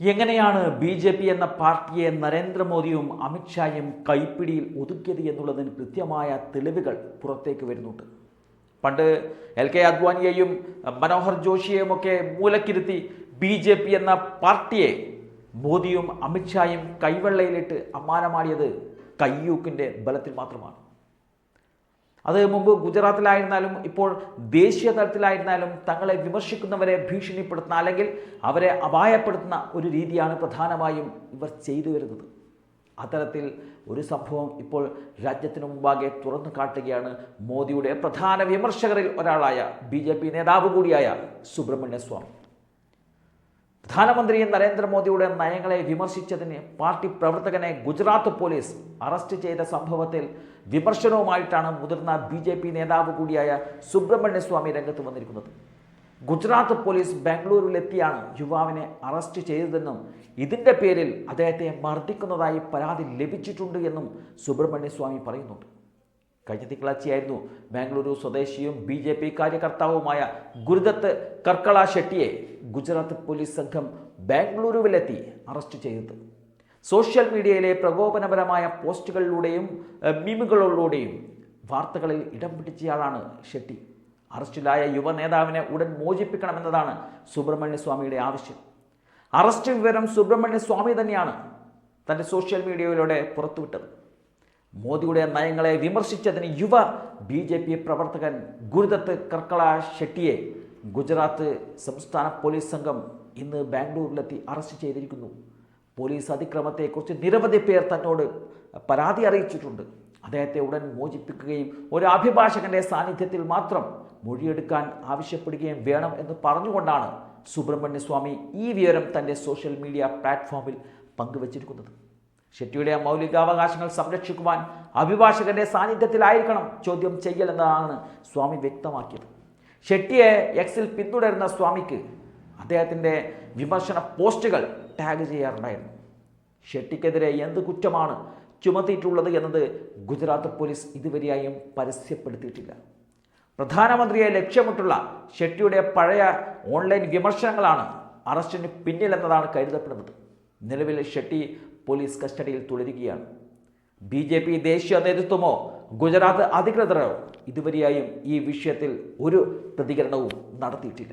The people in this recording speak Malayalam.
എങ്ങനെയാണ് ബി ജെ പി എന്ന പാർട്ടിയെ നരേന്ദ്രമോദിയും അമിത്ഷായും കൈപ്പിടിയിൽ ഒതുക്കിയത് എന്നുള്ളതിന് കൃത്യമായ തെളിവുകൾ പുറത്തേക്ക് വരുന്നുണ്ട്. പണ്ട് എൽ കെ അദ്വാനിയെയും മനോഹർ ജോഷിയെയും ഒക്കെ മൂലക്കിരുത്തി ബി ജെ പി എന്ന പാർട്ടിയെ മോദിയും അമിത്ഷായും കൈവെള്ളയിലിട്ട് അമ്മാനമാടിയത് കയ്യൂക്കിന്റെ ബലത്തിൽ മാത്രമാണ്. അത് മുമ്പ് ഗുജറാത്തിലായിരുന്നാലും ഇപ്പോൾ ദേശീയ തലത്തിലായിരുന്നാലും തങ്ങളെ വിമർശിക്കുന്നവരെ ഭീഷണിപ്പെടുത്തുന്ന അല്ലെങ്കിൽ അവരെ അപായപ്പെടുത്തുന്ന ഒരു രീതിയാണ് പ്രധാനമായും ഇവർ ചെയ്തു വരുന്നത്. അത്തരത്തിൽ ഒരു സംഭവം ഇപ്പോൾ രാജ്യത്തിന് മുമ്പാകെ തുറന്നു കാട്ടുകയാണ് മോദിയുടെ പ്രധാന വിമർശകരിൽ ഒരാളായ ബി നേതാവ് കൂടിയായ സുബ്രഹ്മണ്യ സ്വാമി പ്രധാനമന്ത്രി നരേന്ദ്രമോദിയുടെ നയങ്ങളെ വിമർശിച്ചതിന് പാർട്ടി പ്രവർത്തകനെ ഗുജറാത്ത് പോലീസ് അറസ്റ്റ് ചെയ്ത സംഭവത്തിൽ വിമർശനവുമായിട്ടാണ് മുതിർന്ന ബി ജെ പി നേതാവ് കൂടിയായ സുബ്രഹ്മണ്യ സ്വാമി രംഗത്ത് വന്നിരിക്കുന്നത്. ഗുജറാത്ത് പോലീസ് ബാംഗ്ലൂരിലെത്തിയാണ് യുവാവിനെ അറസ്റ്റ് ചെയ്തതെന്നും ഇതിന്റെ പേരിൽ അദ്ദേഹത്തെ മർദ്ദിക്കുന്നതായി പരാതി ലഭിച്ചിട്ടുണ്ട് എന്നും സുബ്രഹ്മണ്യ സ്വാമി പറയുന്നുണ്ട്. കഴിഞ്ഞ തിങ്കളാഴ്ചയായിരുന്നു ബാംഗ്ലൂരു സ്വദേശിയും ബി ജെ പി കാര്യകർത്താവുമായ ഗുരുദത്ത് കർക്കള ഷെട്ടിയെ ഗുജറാത്ത് പോലീസ് സംഘം ബാംഗ്ലൂരുവിലെത്തി അറസ്റ്റ് ചെയ്തത്. സോഷ്യൽ മീഡിയയിലെ പ്രകോപനപരമായ പോസ്റ്റുകളിലൂടെയും മീമുകളിലൂടെയും വാർത്തകളിൽ ഇടം പിടിച്ചയാളാണ് ഷെട്ടി. അറസ്റ്റിലായ യുവ നേതാവിനെ ഉടൻ മോചിപ്പിക്കണമെന്നതാണ് സുബ്രഹ്മണ്യ സ്വാമിയുടെ ആവശ്യം. അറസ്റ്റ് വിവരം സുബ്രഹ്മണ്യ സ്വാമി തന്നെയാണ് തന്റെ സോഷ്യൽ മീഡിയയിലൂടെ പുറത്തുവിട്ടത്. മോദിയുടെ നയങ്ങളെ വിമർശിച്ചതിന് യുവ ബി ജെ പി പ്രവർത്തകൻ ഗുരുദത്ത് കർക്കള ഷെട്ടിയെ ഗുജറാത്ത് സംസ്ഥാന പോലീസ് സംഘം ഇന്ന് ബാംഗ്ലൂരിലെത്തി അറസ്റ്റ് ചെയ്തിരിക്കുന്നു. പോലീസ് അതിക്രമത്തെക്കുറിച്ച് നിരവധി പേർ തന്നോട് പരാതി അറിയിച്ചിട്ടുണ്ട്. അദ്ദേഹത്തെ ഉടൻ മോചിപ്പിക്കുകയും ഒരു അഭിഭാഷകന്റെ സാന്നിധ്യത്തിൽ മാത്രം മൊഴിയെടുക്കാൻ ആവശ്യപ്പെടുകയും വേണം എന്ന് പറഞ്ഞുകൊണ്ടാണ് സുബ്രഹ്മണ്യ സ്വാമി ഈ വിവരം തന്റെ സോഷ്യൽ മീഡിയ പ്ലാറ്റ്ഫോമിൽ പങ്കുവച്ചിരിക്കുന്നത്. ഷെട്ടിയുടെ മൗലികാവകാശങ്ങൾ സംരക്ഷിക്കുവാൻ അഭിഭാഷകന്റെ സാന്നിധ്യത്തിലായിരിക്കണം ചോദ്യം ചെയ്യലെന്നതാണ് സ്വാമി വ്യക്തമാക്കിയത്. ഷെട്ടിയെ എക്സിൽ പിന്തുടരുന്ന സ്വാമിക്ക് അദ്ദേഹത്തിന്റെ വിമർശന പോസ്റ്റുകൾ ടാഗ് ചെയ്യാറുണ്ടായിരുന്നു. ഷെട്ടിക്കെതിരെ എന്ത് കുറ്റമാണ് ചുമത്തിയിട്ടുള്ളത് എന്നത് ഗുജറാത്ത് പോലീസ് ഇതുവരെയായും പരസ്യപ്പെടുത്തിയിട്ടില്ല. പ്രധാനമന്ത്രിയെ ലക്ഷ്യമിട്ടുള്ള ഷെട്ടിയുടെ പഴയ ഓൺലൈൻ വിമർശനങ്ങളാണ് അറസ്റ്റിന് പിന്നിലെന്നതാണ് കരുതപ്പെടുന്നത്. നിലവിൽ ഷെട്ടി പോലീസ് കസ്റ്റഡിയിൽ തുടരുകയാണ്. ബി ജെ പി ദേശീയ നേതൃത്വമോ ഗുജറാത്ത് അധികൃതരോ ഇതുവരെയായും ഈ വിഷയത്തിൽ ഒരു പ്രതികരണവും നടത്തിയിട്ടില്ല.